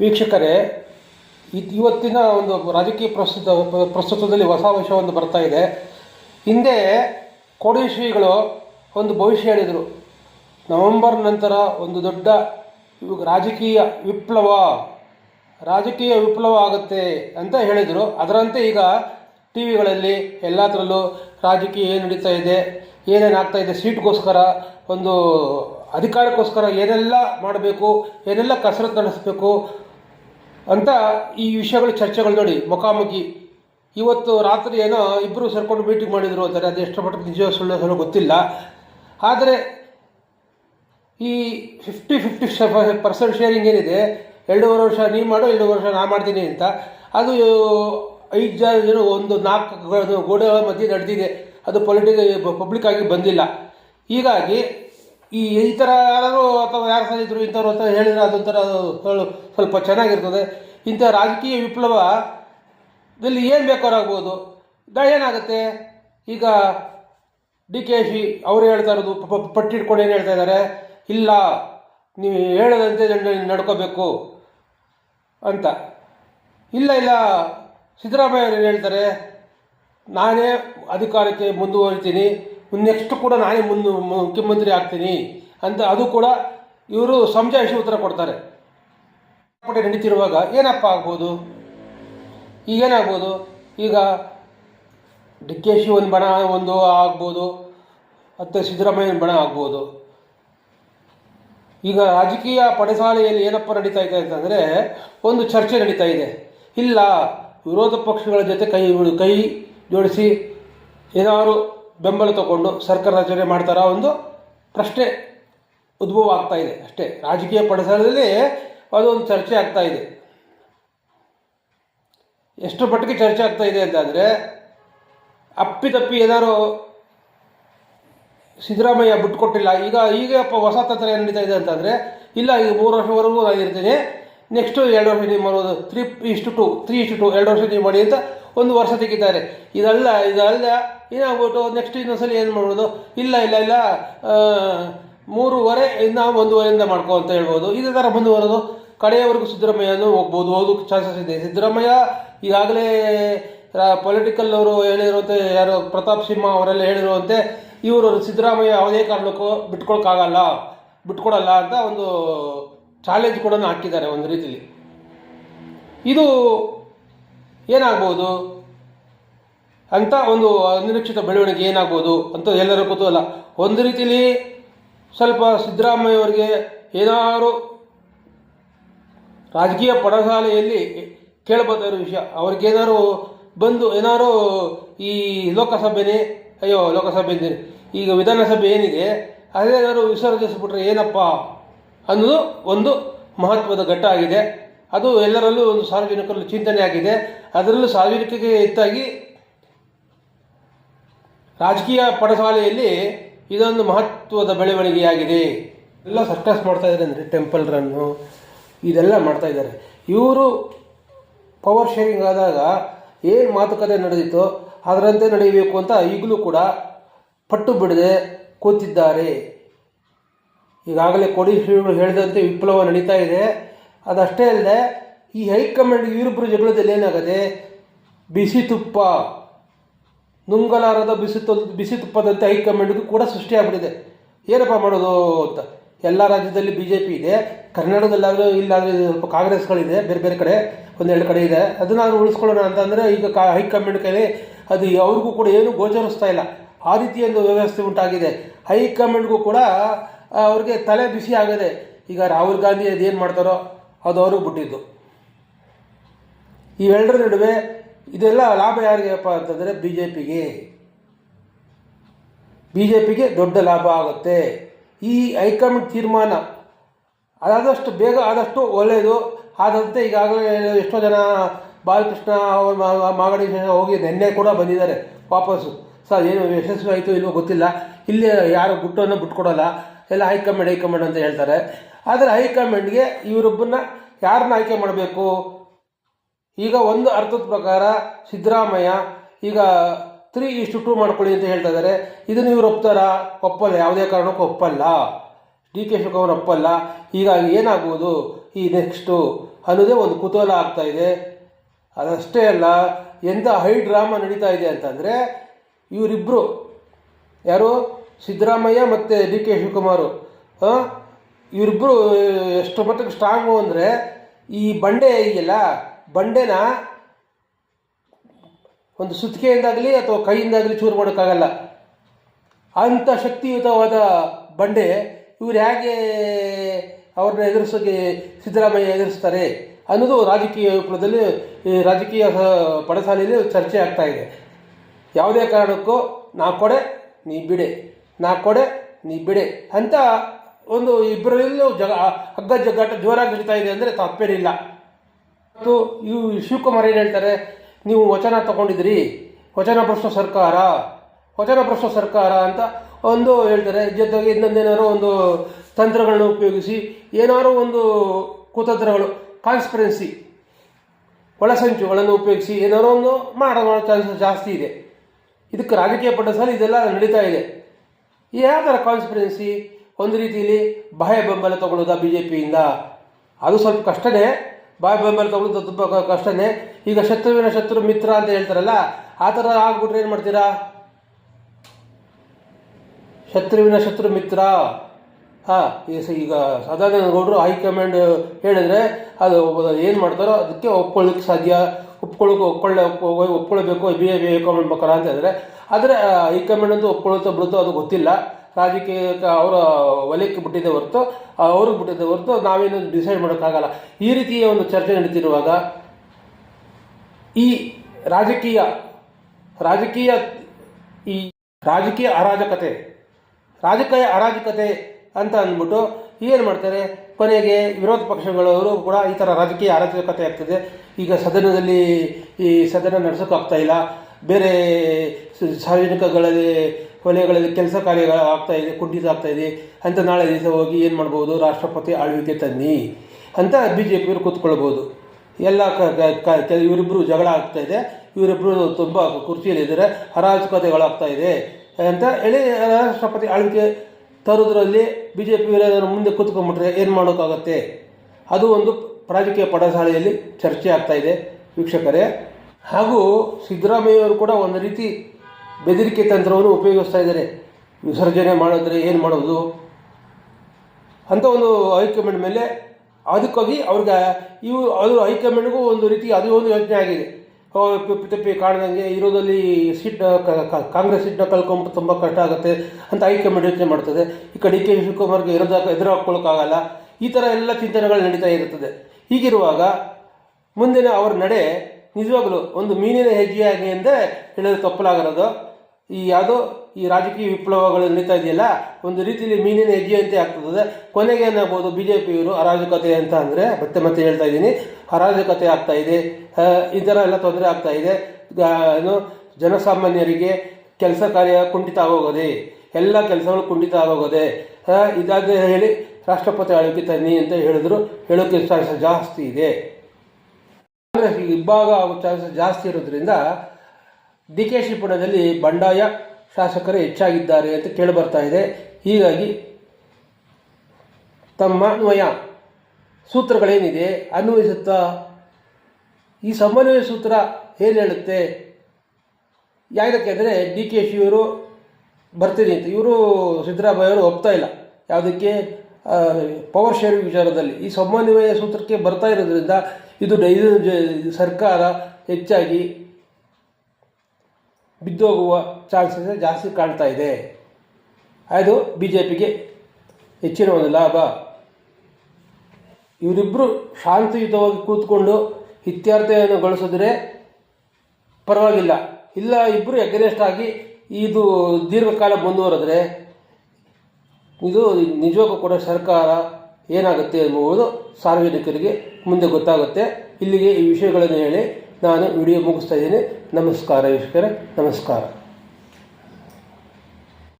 ವೀಕ್ಷಕರೇ ಇವತ್ತಿನ ಒಂದು ರಾಜಕೀಯ ಪ್ರಸ್ತುತ, ಪ್ರಸ್ತುತದಲ್ಲಿ ಹೊಸ ವಿಷಯವೊಂದು ಬರ್ತಾ ಇದೆ. ಹಿಂದೆ ಕೋಡಿ ಶ್ರೀಗಳು ಒಂದು ಭವಿಷ್ಯ ಹೇಳಿದರು. ನವೆಂಬರ್ ನಂತರ ಒಂದು ದೊಡ್ಡ ರಾಜಕೀಯ ವಿಪ್ಲವ ರಾಜಕೀಯ ವಿಪ್ಲವ ಆಗುತ್ತೆ ಅಂತ ಹೇಳಿದರು. ಅದರಂತೆ ಈಗ ಟಿ ವಿಗಳಲ್ಲಿ ಎಲ್ಲದರಲ್ಲೂ ರಾಜಕೀಯ ಏನು ನಡೀತಾ ಇದೆ ಏನೇನು ಆಗ್ತಾ ಇದೆ, ಸೀಟ್ಗೋಸ್ಕರ ಒಂದು ಅಧಿಕಾರಕ್ಕೋಸ್ಕರ ಏನೆಲ್ಲ ಮಾಡಬೇಕು, ಏನೆಲ್ಲ ಕಸರತ್ತು ನಡೆಸಬೇಕು ಅಂತ ಈ ವಿಷಯಗಳು ಚರ್ಚೆಗಳು ನೋಡಿ, ಮುಖಾಮುಖಿ. ಇವತ್ತು ರಾತ್ರಿ ಏನೋ ಇಬ್ಬರು ಸೇರ್ಕೊಂಡು ಮೀಟಿಂಗ್ ಮಾಡಿದರು ಅಂತಾರೆ, ಅದು ಎಷ್ಟು ಮಟ್ಟದ ನಿಜ ಸುಳ್ಳು ಗೊತ್ತಿಲ್ಲ. ಆದರೆ ಈ ಫಿಫ್ಟಿ ಫಿಫ್ಟಿ ಪರ್ಸೆಂಟ್ ಶೇರಿಂಗ್ ಏನಿದೆ, ಎರಡೂವರೆ ವರ್ಷ ನೀವು ಮಾಡು, ಎರಡೂವರೆ ವರ್ಷ ನಾ ಮಾಡ್ತೀನಿ ಅಂತ. ಅದು ಐದು ಜನ ಒಂದು ನಾಲ್ಕು ಗೋಡೆಗಳ ಮಧ್ಯೆ ನಡೆದಿದೆ. ಅದು ಪೊಲಿಟಿಕ್ ಪಬ್ಲಿಕ್ ಆಗಿ ಬಂದಿಲ್ಲ. ಹೀಗಾಗಿ ಈ ಈ ಥರ ಯಾರು ಅಥವಾ ಯಾರು ಸಹ ಇದ್ರು ಇಂಥವ್ರು ಅಂತ ಹೇಳಿದ್ರೆ ಅದೊಂಥರ ಸ್ವಲ್ಪ ಚೆನ್ನಾಗಿರ್ತದೆ. ಇಂಥ ರಾಜಕೀಯ ವಿಪ್ಲವದಲ್ಲಿ ಏನು ಬೇಕಾರಾಗ್ಬೋದು ದ ಏನಾಗುತ್ತೆ? ಈಗ ಡಿ ಕೆ ಶಿ ಅವರು ಹೇಳ್ತಾ ಇರೋದು ಪಟ್ಟಿಟ್ಕೊಂಡು ಏನು ಹೇಳ್ತಾ ಇದ್ದಾರೆ ಇಲ್ಲ, ನೀವು ಹೇಳದಂತೆ ನಡ್- ನಡ್ಕೋಬೇಕು ಅಂತ. ಇಲ್ಲ ಇಲ್ಲ, ಸಿದ್ದರಾಮಯ್ಯ ಏನು ಹೇಳ್ತಾರೆ? ನಾನೇ ಅಧಿಕಾರಕ್ಕೆ ಮುಂದುವರಿತೀನಿ ನೆಕ್ಸ್ಟ್ ಕೂಡ ನಾನೇ ಮುಂದೆ ಮುಖ್ಯಮಂತ್ರಿ ಆಗ್ತೀನಿ ಅಂತ, ಅದು ಕೂಡ ಇವರು ಸಂಜಾಯಿಸಿ ಉತ್ತರ ಕೊಡ್ತಾರೆ. ಪಟ್ಟೆ ನಡೀತಿರುವಾಗ ಏನಪ್ಪ ಆಗ್ಬೋದು? ಈಗೇನಾಗ್ಬೋದು? ಈಗ ಡಿ ಕೆ ಶಿ ಒಂದು ಬಣ ಒಂದು ಆಗ್ಬೋದು, ಮತ್ತು ಸಿದ್ದರಾಮಯ್ಯ ಬಣ ಆಗ್ಬೋದು. ಈಗ ರಾಜಕೀಯ ಪಡೆಸಾಲೆಯಲ್ಲಿ ಏನಪ್ಪ ನಡೀತಾ ಇದೆ ಅಂತಂದರೆ ಒಂದು ಚರ್ಚೆ ನಡೀತಾ ಇದೆ. ಇಲ್ಲ, ವಿರೋಧ ಪಕ್ಷಗಳ ಜೊತೆ ಕೈ ಕೈ ಜೋಡಿಸಿ ಏನಾದ್ರು ಬೆಂಬಲ ತಗೊಂಡು ಸರ್ಕಾರ ರಚನೆ ಮಾಡ್ತಾರ ಒಂದು ಪ್ರಶ್ನೆ ಉದ್ಭವ ಆಗ್ತಾ ಇದೆ ಅಷ್ಟೇ. ರಾಜಕೀಯ ಪಡೆಸಾಲದಲ್ಲಿ ಅದೊಂದು ಚರ್ಚೆ ಆಗ್ತಾ ಇದೆ. ಎಷ್ಟು ಮಟ್ಟಿಗೆ ಚರ್ಚೆ ಆಗ್ತಾ ಇದೆ ಅಂತಂದರೆ ಅಪ್ಪಿತಪ್ಪಿ ಏನಾದ್ರು ಸಿದ್ದರಾಮಯ್ಯ ಬಿಟ್ಕೊಟ್ಟಿಲ್ಲ. ಈಗ ಈಗ ಹೊಸ ತಂತ್ರ ಏನು ನಡೀತಾ ಇದೆ ಅಂತಂದರೆ, ಇಲ್ಲ, ಈಗ ಮೂರು ವರ್ಷವರೆಗೂ ನಾನು ಇರ್ತೀನಿ ನೆಕ್ಸ್ಟು ಎರಡು ವರ್ಷ ನೀವು ಮಾಡೋದು ತ್ರೀ ಇಷ್ಟು ಟು ತ್ರೀ ಇಷ್ಟು ಟು ಎರಡು ವರ್ಷ ನೀವು ಮಾಡಿ ಅಂತ ಒಂದು ವರ್ಷ ತೆಗಿತಾರೆ. ಇದಲ್ಲ ಇದಲ್ಲ ಏನಾಗ್ಬಿಟ್ಟು ನೆಕ್ಸ್ಟ್ ಇನ್ನೊಂದ್ಸಲ ಏನು ಮಾಡೋದು? ಇಲ್ಲ ಇಲ್ಲ ಇಲ್ಲ ಮೂರುವರೆ, ಇನ್ನು ಒಂದೂವರೆಯಿಂದ ಮಾಡ್ಕೋ ಅಂತ ಹೇಳ್ಬೋದು. ಇದೇ ಥರ ಮುಂದುವರೆದು ಕಡೆಯವರೆಗೂ ಸಿದ್ದರಾಮಯ್ಯನೂ ಹೋಗ್ಬೋದು. ಹೋಗೋದಕ್ಕೆ ಚಾನ್ಸಸ್ ಇದೆ. ಸಿದ್ದರಾಮಯ್ಯ ಈಗಾಗಲೇ ಪೊಲಿಟಿಕಲ್ ಅವರು ಹೇಳಿರುವಂತೆ, ಯಾರು, ಪ್ರತಾಪ್ ಸಿಂಹ ಅವರೆಲ್ಲ ಹೇಳಿರುವಂತೆ, ಇವರು ಸಿದ್ದರಾಮಯ್ಯ ಯಾವುದೇ ಕಾರಣಕ್ಕೂ ಬಿಟ್ಕೊಳಕ್ಕಾಗಲ್ಲ, ಬಿಟ್ಕೊಡಲ್ಲ ಅಂತ ಒಂದು ಚಾಲೆಂಜ್ ಕೂಡ ಹಾಕಿದ್ದಾರೆ ಒಂದು ರೀತಿಲಿ. ಇದು ಏನಾಗ್ಬೋದು? ಅಂತ ಒಂದು ಅನಿರೀಕ್ಷಿತ ಬೆಳವಣಿಗೆ ಏನಾಗ್ಬೋದು ಅಂತ ಎಲ್ಲರೂ ಕುತೂಹಲ ಒಂದು ರೀತಿಲಿ ಸ್ವಲ್ಪ ಸಿದ್ದರಾಮಯ್ಯವರಿಗೆ ಏನಾದರೂ ರಾಜಕೀಯ ಪಡಸಾಲೆಯಲ್ಲಿ ಕೇಳಬಹುದಾದ ವಿಷಯ. ಅವ್ರಿಗೇನಾದ್ರು ಬಂದು ಏನಾರು ಈ ಲೋಕಸಭೆನೇ, ಅಯ್ಯೋ, ಲೋಕಸಭೆ ಈಗ ವಿಧಾನಸಭೆ ಏನಿದೆ ಅದೇನಾದ್ರು ವಿಸರ್ಜಿಸ್ಬಿಟ್ರೆ ಏನಪ್ಪ ಅನ್ನೋದು ಒಂದು ಮಹತ್ವದ ಘಟ್ಟ ಆಗಿದೆ. ಅದು ಎಲ್ಲರಲ್ಲೂ ಒಂದು ಸಾರ್ವಜನಿಕರಲ್ಲೂ ಚಿಂತನೆ ಆಗಿದೆ. ಅದರಲ್ಲೂ ಸಾರ್ವಜನಿಕರಿಗೆ ಹೆಚ್ಚಾಗಿ ರಾಜಕೀಯ ಪಡಸಾಲೆಯಲ್ಲಿ ಇದೊಂದು ಮಹತ್ವದ ಬೆಳವಣಿಗೆಯಾಗಿದೆ. ಎಲ್ಲ ಸರ್ಕಸ್ ಮಾಡ್ತಾ ಇದ್ದಾರೆ ಅಂದರೆ ಟೆಂಪಲ್ ರನ್ನು ಇದೆಲ್ಲ ಮಾಡ್ತಾ ಇದ್ದಾರೆ. ಇವರು ಪವರ್ ಶೇರಿಂಗ್ ಆದಾಗ ಏನು ಮಾತುಕತೆ ನಡೆದಿತ್ತು ಅದರಂತೆ ನಡೆಯಬೇಕು ಅಂತ ಈಗಲೂ ಕೂಡ ಪಟ್ಟು ಬಿಡದೆ ಕೂತಿದ್ದಾರೆ. ಈಗಾಗಲೇ ಕೊಡಿ ಶ್ರೀಗಳು ಹೇಳಿದಂತೆ ವಿಪ್ಲವ ನಡೀತಾ ಇದೆ. ಅದಷ್ಟೇ ಅಲ್ಲದೆ ಈ ಹೈಕಮಾಂಡ್ ಇವರಿಬ್ಬರು ಜಗಳದಲ್ಲಿ ಏನಾಗದೆ ಬಿಸಿ ತುಪ್ಪ ನುಂಗಲಾರದ ಬಿಸಿ ತು ಬಿಸಿ ತುಪ್ಪದಂತೆ ಹೈಕಮಾಂಡ್ಗೂ ಕೂಡ ಸೃಷ್ಟಿಯಾಗ್ಬಿಟ್ಟಿದೆ. ಏನಪ್ಪ ಮಾಡೋದು ಅಂತ. ಎಲ್ಲ ರಾಜ್ಯದಲ್ಲಿ ಬಿ ಜೆ ಪಿ ಇದೆ. ಕರ್ನಾಟಕದಲ್ಲಾದರೂ ಇಲ್ಲಾದರೆ ಸ್ವಲ್ಪ ಕಾಂಗ್ರೆಸ್ಗಳಿದೆ, ಬೇರೆ ಬೇರೆ ಕಡೆ, ಒಂದೆರಡು ಕಡೆ ಇದೆ. ಅದನ್ನಾದರೂ ಉಳಿಸ್ಕೊಳ್ಳೋಣ ಅಂತಂದರೆ ಈಗ ಕಾ ಹೈಕಮಾಂಡ್ ಕೈಲಿ ಅದು ಅವ್ರಿಗೂ ಕೂಡ ಏನು ಗೋಚರಿಸ್ತಾ ಇಲ್ಲ. ಆ ರೀತಿಯೊಂದು ವ್ಯವಸ್ಥೆ ಉಂಟಾಗಿದೆ. ಹೈಕಮಾಂಡ್ಗೂ ಕೂಡ ಅವ್ರಿಗೆ ತಲೆ ಬಿಸಿ ಆಗದೆ ಈಗ ರಾಹುಲ್ ಗಾಂಧಿ ಅದೇನು ಮಾಡ್ತಾರೋ ಅದು ಅವ್ರಿಗೆ ಬಿಟ್ಟಿದ್ದು. ಇವೆಲ್ಲರ ನಡುವೆ ಇದೆಲ್ಲ ಲಾಭ ಯಾರಿಗೆಪ್ಪ ಅಂತಂದರೆ ಬಿ ಜೆ ಪಿಗೆ ಬಿ ಜೆ ಪಿಗೆ ದೊಡ್ಡ ಲಾಭ ಆಗುತ್ತೆ. ಈ ಹೈಕಮಾಂಡ್ ತೀರ್ಮಾನ ಆದಷ್ಟು ಬೇಗ ಆದಷ್ಟು ಒಳ್ಳೆಯದು. ಆದಂತೆ ಈಗಾಗಲೇ ಎಷ್ಟೋ ಜನ ಬಾಲಕೃಷ್ಣ ಮಾಗಡಿ ಹೋಗಿ ನಿನ್ನೆ ಕೂಡ ಬಂದಿದ್ದಾರೆ ವಾಪಸ್ಸು. ಸರ್, ಏನು ಯಶಸ್ವಿ ಆಯಿತು ಇಲ್ಲೋ ಗೊತ್ತಿಲ್ಲ. ಇಲ್ಲಿ ಯಾರು ಗುಟ್ಟನ್ನು ಬಿಟ್ಕೊಡಲ್ಲ. ಎಲ್ಲ ಹೈಕಮಾಂಡ್ ಹೈಕಮಾಂಡ್ ಅಂತ ಹೇಳ್ತಾರೆ. ಆದರೆ ಹೈಕಮಾಂಡ್ಗೆ ಇವರೊಬ್ಬರನ್ನ ಯಾರನ್ನ ಆಯ್ಕೆ ಮಾಡಬೇಕು? ಈಗ ಒಂದು ಅರ್ಥದ ಪ್ರಕಾರ ಸಿದ್ದರಾಮಯ್ಯ ಈಗ ತ್ರೀ ಇಷ್ಟು ಟೂ ಮಾಡ್ಕೊಳ್ಳಿ ಅಂತ ಹೇಳ್ತಾ ಇದ್ದಾರೆ. ಇದನ್ನು ಇವ್ರು ಒಪ್ತಾರ? ಒಪ್ಪಲ್ಲ. ಯಾವುದೇ ಕಾರಣಕ್ಕೂ ಒಪ್ಪಲ್ಲ. ಡಿ ಕೆ ಶಿವಕುಮಾರ್ ಒಪ್ಪಲ್ಲ. ಹೀಗಾಗಿ ಏನಾಗ್ಬೋದು ಈ ನೆಕ್ಸ್ಟು ಅನ್ನೋದೇ ಒಂದು ಕುತೂಹಲ ಆಗ್ತಾ ಇದೆ. ಅದಷ್ಟೇ ಅಲ್ಲ ಎಂಥ ಹೈ ಡ್ರಾಮಾ ನಡೀತಾ ಇದೆ ಅಂತಂದರೆ ಇವರಿಬ್ಬರು ಯಾರು? ಸಿದ್ದರಾಮಯ್ಯ ಮತ್ತು ಡಿ ಕೆ ಶಿವಕುಮಾರು. ಇವರಿಬ್ಬರು ಎಷ್ಟು ಮಟ್ಟಿಗೆ ಸ್ಟ್ರಾಂಗು ಅಂದರೆ ಈ ಬಂಡೆ ಇದೆಯಲ್ಲ ಬಂಡೆನ ಒಂದು ಸುತ್ತಿಗೆಯಿಂದಾಗಲಿ ಅಥವಾ ಕೈಯಿಂದಾಗಲಿ ಚೂರು ಮಾಡೋಕ್ಕಾಗಲ್ಲ. ಅಂಥ ಶಕ್ತಿಯುತವಾದ ಬಂಡೆ ಇವರು ಹೇಗೆ ಅವ್ರನ್ನ ಎದುರಿಸೋಕೆ ಸಿದ್ದರಾಮಯ್ಯ ಎದುರಿಸ್ತಾರೆ ಅನ್ನೋದು ರಾಜಕೀಯ ವಿಪ್ಲವದಲ್ಲಿ ಈ ರಾಜಕೀಯ ಪಡಸಾಲೆಯಲ್ಲಿ ಚರ್ಚೆ ಆಗ್ತಾ ಇದೆ. ಯಾವುದೇ ಕಾರಣಕ್ಕೂ ನಾ ಕೊಡೆ, ನೀ ಬಿಡೆ. ನಾ ಕೊಡೆ, ನೀ ಬಿಡೆ ಅಂತ ಒಂದು ಇಬ್ಬರಲ್ಲೂ ಜಗ ಹಗ್ಗ ಜಗ್ಗಾಟ ಜೋರಾಗಿ ನಡೀತಾ ಇದೆ ಅಂದರೆ ತಪ್ಪೇನಿಲ್ಲ. ಮತ್ತು ಇವು ಶಿವಕುಮಾರ್ ಏನು ಹೇಳ್ತಾರೆ? ನೀವು ವಚನ ತಗೊಂಡಿದ್ರಿ ವಚನ ಪ್ರಶ್ನೆ ಸರ್ಕಾರ. ವಚನ ಪ್ರಶ್ನೆ ಸರ್ಕಾರ ಅಂತ ಒಂದು ಹೇಳ್ತಾರೆ. ಜೊತೆಗೆ ಇನ್ನೊಂದೇನಾದ್ರು ಒಂದು ತಂತ್ರಗಳನ್ನು ಉಪಯೋಗಿಸಿ, ಏನಾದ್ರು ಒಂದು ಕುತಂತ್ರಗಳು ಕಾನ್ಸ್ಪರೆನ್ಸಿ ಒಳಸಂಚುಗಳನ್ನು ಉಪಯೋಗಿಸಿ, ಏನಾದ್ರು ಒಂದು ಮಾಡೋ ಚಾನ್ಸಸ್ ಜಾಸ್ತಿ ಇದೆ. ಇದಕ್ಕೆ ರಾಜಕೀಯ ಪಟ್ಟಸಲ್ಲಿ ಇದೆಲ್ಲ ನಡೀತಾ ಇದೆ. ಯಾವ ಥರ ಕಾನ್ಸ್ಪರೆನ್ಸಿ ಒಂದು ರೀತಿಯಲ್ಲಿ ಬಾಹ್ಯ ಬೆಂಬಲ ತಗೊಳ್ಳೋದಾ ಬಿ ಜೆ ಪಿಯಿಂದ ಅದು ಸ್ವಲ್ಪ ಕಷ್ಟನೇ. ಬಾಹ್ಯ ಮೇಲೆ ತಗೊಳ್ಳೋದು ತುಂಬ ಕಷ್ಟನೇ ಈಗ ಶತ್ರುವಿನ ಶತ್ರು ಮಿತ್ರ ಅಂತ ಹೇಳ್ತಾರಲ್ಲ, ಆ ಥರ ಆಗ್ಬಿಟ್ರೆ ಏನು ಮಾಡ್ತೀರಾ? ಶತ್ರುವಿನ ಶತ್ರು ಮಿತ್ರ. ಹಾಂ ಈಗ ಸದಾನಂದ ಗೌಡರು ಹೈಕಮಾಂಡ್ ಹೇಳಿದ್ರೆ ಅದು ಏನು ಮಾಡ್ತಾರೋ ಅದಕ್ಕೆ ಒಪ್ಕೊಳ್ಳಿಕ್ಕೆ ಸಾಧ್ಯ. ಒಪ್ಕೊಳ್ಳೋಕೆ ಒಪ್ಕೊಳ್ಳೆ ಒಪ್ಪಿಕೊಳ್ಳಬೇಕು ಬಿ ಎ ಬಿ ಪ್ರಕಾರ ಅಂತ ಹೇಳಿದ್ರೆ. ಆದರೆ ಹೈಕಮಾಂಡ್ ಅಂತೂ ಒಪ್ಕೊಳ್ಳುತ್ತೋ ಬಿಡುತ್ತೋ ಅದು ಗೊತ್ತಿಲ್ಲ. ರಾಜಕೀಯಕ್ಕೆ ಅವರ ವಲಯಕ್ಕೆ ಬಿಟ್ಟಿದೆ ಹೊರತು ಅವ್ರಿಗೆ ಬಿಟ್ಟಿದೆ ಹೊರತು ನಾವೇನು ಡಿಸೈಡ್ ಮಾಡೋಕ್ಕಾಗಲ್ಲ. ಈ ರೀತಿಯ ಒಂದು ಚರ್ಚೆ ನಡೀತಿರುವಾಗ ಈ ರಾಜಕೀಯ ರಾಜಕೀಯ ಈ ರಾಜಕೀಯ ಅರಾಜಕತೆ ರಾಜಕೀಯ ಅರಾಜಕತೆ ಅಂತ ಅಂದ್ಬಿಟ್ಟು ಏನು ಮಾಡ್ತಾರೆ? ಕೊನೆಗೆ ವಿರೋಧ ಪಕ್ಷಗಳವರು ಕೂಡ ಈ ಥರ ರಾಜಕೀಯ ಅರಾಜಕತೆ ಆಗ್ತದೆ. ಈಗ ಸದನದಲ್ಲಿ ಈ ಸದನ ನಡೆಸೋಕ್ಕಾಗ್ತಾ ಇಲ್ಲ. ಬೇರೆ ಸಾರ್ವಜನಿಕಗಳಲ್ಲಿ ವಲಯಗಳಲ್ಲಿ ಕೆಲಸ ಕಾರ್ಯಗಳು ಆಗ್ತಾ ಇದೆ, ಕುಂಠಿತ ಆಗ್ತಾ ಇದೆ. ಅಂತ ನಾಳೆ ದಿವಸ ಹೋಗಿ ಏನು ಮಾಡ್ಬೋದು? ರಾಷ್ಟ್ರಪತಿ ಆಳ್ವಿಕೆ ತನ್ನಿ. ಅಂತ ಬಿ ಜೆ ಪಿಯವರು ಕೂತ್ಕೊಳ್ಬೋದು. ಎಲ್ಲ ಇವರಿಬ್ಬರು ಜಗಳ ಆಗ್ತಾ ಇದೆ. ಇವರಿಬ್ಬರು ತುಂಬ ಕುರ್ಚಿಯಲ್ಲಿದ್ದಾರೆ ಅರಾಜಕತೆಗಳಾಗ್ತಾ ಇದೆ. ಅಂತ ಹೇಳಿ ರಾಷ್ಟ್ರಪತಿ ಆಳ್ವಿಕೆ ತರೋದ್ರಲ್ಲಿ ಬಿ ಜೆ ಪಿ ಏನಾದರೂ ಮುಂದೆ ಕೂತ್ಕೊಂಡ್ಬಿಟ್ರೆ ಏನು ಮಾಡೋಕ್ಕಾಗತ್ತೆ? ಅದು ಒಂದು ರಾಜಕೀಯ ಪಡಸಾಲೆಯಲ್ಲಿ ಚರ್ಚೆ ಆಗ್ತಾ ಇದೆ, ವೀಕ್ಷಕರೇ. ಹಾಗೂ ಸಿದ್ದರಾಮಯ್ಯವರು ಕೂಡ ಒಂದು ರೀತಿ ಬೆದರಿಕೆ ತಂತ್ರವನ್ನು ಉಪಯೋಗಿಸ್ತಾ ಇದ್ದಾರೆ. ವಿಸರ್ಜನೆ ಮಾಡಿದ್ರೆ ಏನು ಮಾಡೋದು? ಅಂತ ಒಂದು ಹೈಕಮಾಂಡ್ ಮೇಲೆ ಅದಕ್ಕಾಗಿ ಅವ್ರಿಗೆ ಇವು ಅದು ಹೈಕಮಾಂಡ್ಗೂ ಒಂದು ರೀತಿ ಅದು ಒಂದು ಯೋಚನೆ ಆಗಿದೆ. ತಪ್ಪಿ ಕಾಣ್ದಂಗೆ ಇರೋದಲ್ಲಿ ಸೀಟ್ ಕಾಂಗ್ರೆಸ್ ಸೀಟ್ನ ಕಳ್ಕೊಂಬಿಟ್ಟು ತುಂಬ ಕಷ್ಟ ಆಗುತ್ತೆ ಅಂತ ಹೈಕಮಾಂಡ್ ಯೋಚನೆ ಮಾಡ್ತದೆ. ಈ ಕಡೆ ಡಿ ಕೆ ಶಿವಕುಮಾರ್ಗೆ ಎದುರು ಎದುರು ಹಾಕ್ಕೊಳ್ಳೋಕ್ಕಾಗಲ್ಲ ಈ ಥರ ಎಲ್ಲ ಚಿಂತನೆಗಳು ನಡೀತಾ ಇರುತ್ತದೆ. ಹೀಗಿರುವಾಗ ಮುಂದಿನ ಅವರ ನಡೆ ನಿಜವಾಗಲೂ ಒಂದು ಮೀನಿನ ಹೆಜ್ಜೆಯಾಗಿ ಎಂದೇ ಹೇಳೋದು ತಪ್ಪಲಾಗಿರೋದು ಈ ಯಾವುದೋ ಈ ರಾಜಕೀಯ ವಿಪ್ಲವಗಳು ನಡೀತಾ ಇದೆಯಲ್ಲ, ಒಂದು ರೀತಿಯಲ್ಲಿ ಮೀನಿನ ಹೆಜ್ಜೆಯಂತೆ ಆಗ್ತದೆ. ಕೊನೆಗೆ ಏನಾಗ್ಬೋದು ಬಿ ಜೆ ಪಿಯವರು ಅರಾಜಕತೆ ಅಂತ ಅಂದರೆ ಮತ್ತೆ ಮತ್ತೆ ಹೇಳ್ತಾ ಇದ್ದೀನಿ ಅರಾಜಕತೆ ಆಗ್ತಾ ಇದೆ. ಈ ಥರ ಎಲ್ಲ ತೊಂದರೆ ಆಗ್ತಾ ಇದೆ. ಏನು, ಜನಸಾಮಾನ್ಯರಿಗೆ ಕೆಲಸ ಕಾರ್ಯ ಕುಂಠಿತ ಆಗೋಗೋದೆ, ಎಲ್ಲ ಕೆಲಸಗಳು ಕುಂಠಿತ ಆಗೋಗೋದೆ ಇದಾದ ಹೇಳಿ ರಾಷ್ಟ್ರಪತಿ ಆಳ್ವಿಕೆ ತನ್ನಿ ಅಂತ ಹೇಳಿದ್ರು. ಹೇಳೋಕ್ಕೆ ಚಾನ್ಸಸ್ ಜಾಸ್ತಿ ಇದೆ. ಕಾಂಗ್ರೆಸ್ ಇಬ್ಬಾಗ ಆಗೋ ಚಾನ್ಸಸ್ ಜಾಸ್ತಿ ಇರೋದ್ರಿಂದ ಡಿ ಕೆ ಶಿಪುಣದಲ್ಲಿ ಬಂಡಾಯ ಶಾಸಕರು ಹೆಚ್ಚಾಗಿದ್ದಾರೆ ಅಂತ ಕೇಳಿಬರ್ತಾ ಇದೆ. ಹೀಗಾಗಿ ತಮ್ಮ ಅನ್ವಯ ಸೂತ್ರಗಳೇನಿದೆ ಅನ್ವಯಿಸುತ್ತಾ ಈ ಸಮನ್ವಯ ಸೂತ್ರ ಏನು ಹೇಳುತ್ತೆ? ಯಾಕೆ ಅಂದರೆ ಡಿ ಕೆ ಶಿವರು ಬರ್ತೀನಿ ಅಂತ. ಇವರು ಸಿದ್ದರಾಮಯ್ಯ ಅವರು ಒಪ್ತಾ ಇಲ್ಲ. ಯಾವುದಕ್ಕೆ? ಪವರ್ ಶೇರಿಂಗ್ ವಿಚಾರದಲ್ಲಿ. ಈ ಸಮನ್ವಯ ಸೂತ್ರಕ್ಕೆ ಬರ್ತಾ ಇರೋದ್ರಿಂದ ಇದು ಸರ್ಕಾರ ಹೆಚ್ಚಾಗಿ ಬಿದ್ದೋಗುವ ಚಾನ್ಸಸ್ ಜಾಸ್ತಿ ಕಾಣ್ತಾ ಇದೆ. ಅದು ಬಿ ಜೆ ಪಿಗೆ ಹೆಚ್ಚಿನ ಒಂದು ಲಾಭ. ಇವರಿಬ್ಬರು ಶಾಂತಿಯುತವಾಗಿ ಕೂತ್ಕೊಂಡು ಇತ್ಯರ್ಥೆಯನ್ನು ಗಳಿಸಿದ್ರೆ ಪರವಾಗಿಲ್ಲ. ಇಲ್ಲ ಇಬ್ಬರು ಎಗನೆಸ್ಟ್ ಆಗಿ ಇದು ದೀರ್ಘಕಾಲ ಮುಂದುವರೆದ್ರೆ ಇದು ನಿಜವಾಗೂ ಕೂಡ ಸರ್ಕಾರ ಏನಾಗುತ್ತೆ ಎಂಬುದು ಸಾರ್ವಜನಿಕರಿಗೆ ಮುಂದೆ ಗೊತ್ತಾಗುತ್ತೆ. ಇಲ್ಲಿಗೆ ಈ ವಿಷಯಗಳನ್ನು ಹೇಳಿ. ನಾನು ವಿಡಿಯೋ ಮುಗಿಸ್ತಾ ಇದ್ದೀನಿ. ನಮಸ್ಕಾರ ವೀಕ್ಷಕರೇ. ನಮಸ್ಕಾರ.